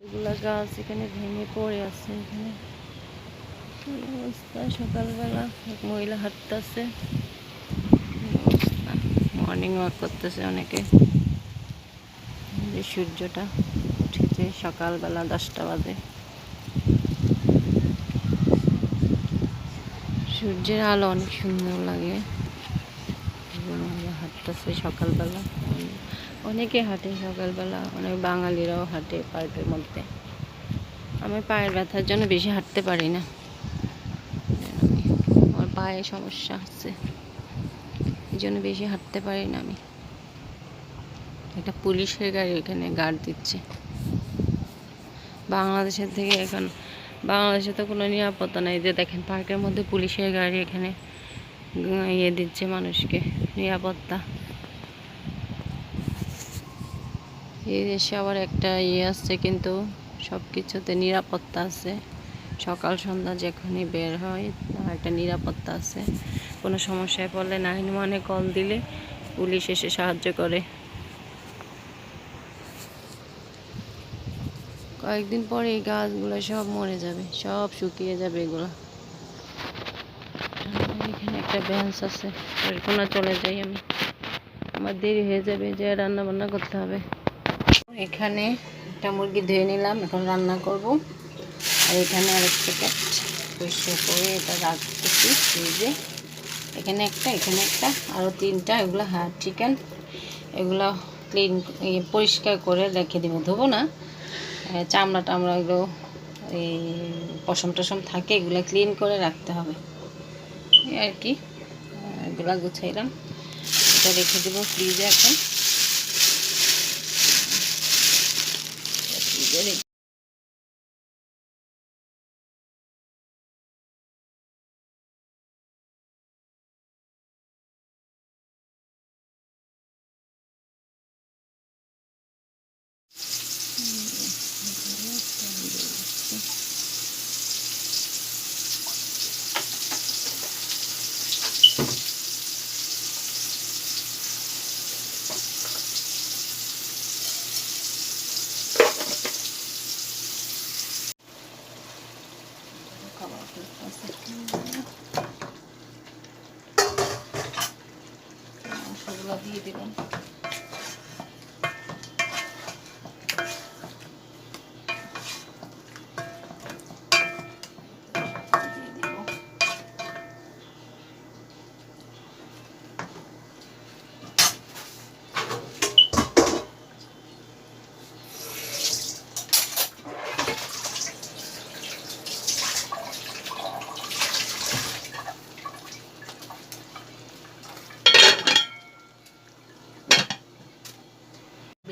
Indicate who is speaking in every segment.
Speaker 1: এগুলা গাছ এখানে ভেঙে পড়ে আছে এখানে। অবস্থা? সকালবেলা এক মহিলা হাঁটতেছে। মর্নিং ওয়াক করতেছে অনেকে। যে সূর্যটা উঠেছে সকালবেলা দশটা বাজে। সূর্যের আলো অনেক সুন্দর লাগে। হাঁটতেছে সকালবেলা। অনেকে হাঁটে সকালবেলা, অনেক বাঙালিরাও হাঁটে পার্কের মধ্যে। আমি পায়ের ব্যথার জন্য বেশি হাঁটতে পারি না। আমার পায়ে সমস্যা আছে এই জন্য বেশি হাঁটতে পারি না আমি। একটা পুলিশের গাড়ি এখানে গার্ড দিচ্ছে। বাংলাদেশের থেকে এখন, বাংলাদেশে তো কোনো নিরাপত্তা নাই। যে দেখেন, পার্কের মধ্যে পুলিশের গাড়ি এখানে ইয়ে দিচ্ছে মানুষকে, নিরাপত্তা। এই দেশে আবার একটা ইয়ে আসছে কিন্তু সব কিছুতে নিরাপত্তা আছে। সকাল, সন্ধ্যা যখনই বের হয় একটা নিরাপত্তা আছে। কোনো সমস্যায় পড়লে নাইন ওয়ানে কল দিলে পুলিশ এসে সাহায্য করে। কয়েকদিন পরে এই গাছগুলো সব মরে যাবে, সব শুকিয়ে যাবে এগুলো। এখানে একটা বেঞ্চ আছে এরকম চলে যাই আমি। আমার দেরি হয়ে যাবে যে রান্না বান্না করতে হবে। এখানে একটা মুরগি ধুয়ে নিলাম, এখন রান্না করব। আর এখানে আরেক প্যাকেট পরিষ্কার করে এটা রাখতেছি ফ্রিজে। এখানে একটা এখানে একটা আরও তিনটা, এগুলো হ্যাঁ চিকেন এগুলো ক্লিন পরিষ্কার করে রেখে দেবো। ধোবো না চামড়া টামড়া এগুলো এই পশম টসম থাকে, এগুলো ক্লিন করে রাখতে হবে। আর কি এগুলো গুছাইলাম। এটা রেখে দেবো ফ্রিজে এখন। ফ্রিজে রেখে খাবার করতেছে। মাংসগুলো দিয়ে দিলাম দিয়ে দিব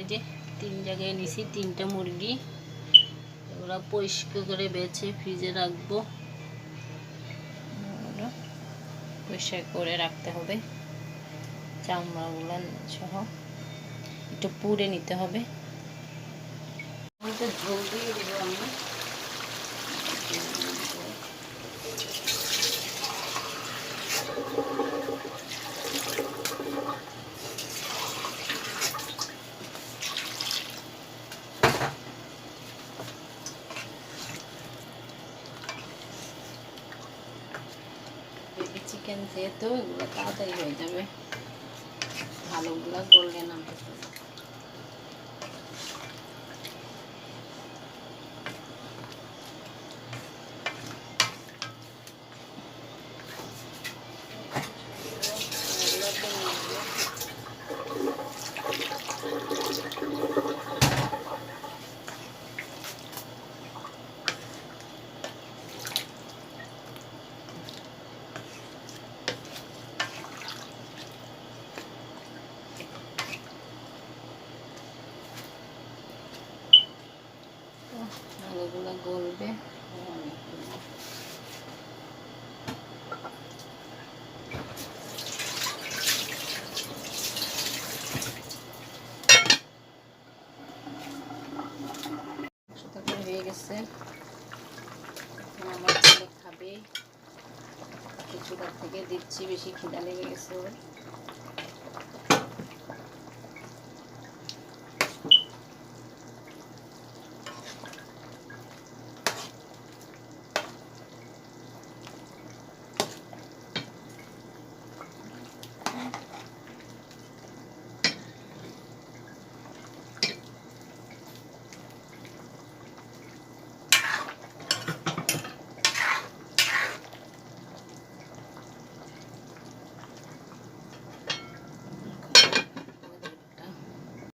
Speaker 1: এই যে তিন জায়গায় নিছি, তিনটা মুরগি। ওরা পরিষ্কার করে বেছে ফ্রিজে রাখব। পরিষ্কার করে রাখতে হবে। চামড়াগুলো সহ একটু পুড়ে নিতে হবে। ঝোল দিয়ে দেবো চিকেন যেহেতু এগুলো তাড়াতাড়ি হয়ে যাবে। ভালোগুলো গললে না গলবে হয়ে গেছে। আমার খাবে। কিছুটা থেকে দিচ্ছি বেশি খিদা লেগে গেছে ওর।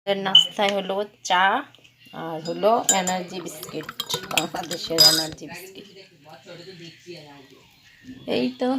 Speaker 1: নাস্তায় হলো চা আর হলো এনার্জি বিস্কিট বাংলাদেশের এনার্জি বিস্কিট এই তো।